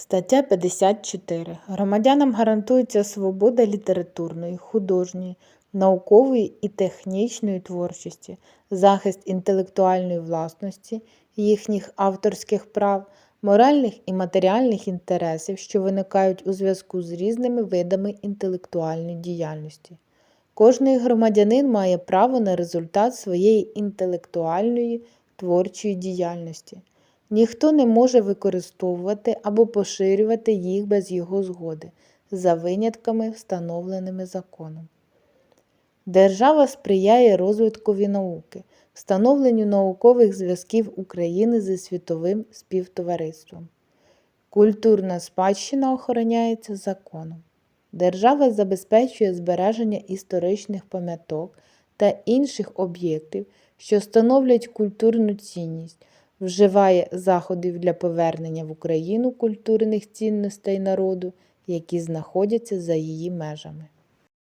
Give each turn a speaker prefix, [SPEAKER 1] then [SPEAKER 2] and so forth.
[SPEAKER 1] Стаття 54. Громадянам гарантується свобода літературної, художньої, наукової і технічної творчості, захист інтелектуальної власності, їхніх авторських прав, моральних і матеріальних інтересів, що виникають у зв'язку з різними видами інтелектуальної діяльності. Кожний громадянин має право на результат своєї інтелектуальної творчої діяльності. Ніхто не може використовувати або поширювати їх без його згоди, за винятками, встановленими законом. Держава сприяє розвиткові науки, встановленню наукових зв'язків України зі світовим співтовариством. Культурна спадщина охороняється законом. Держава забезпечує збереження історичних пам'яток та інших об'єктів, що становлять культурну цінність, вживає заходів для повернення в Україну культурних цінностей народу, які знаходяться за її межами.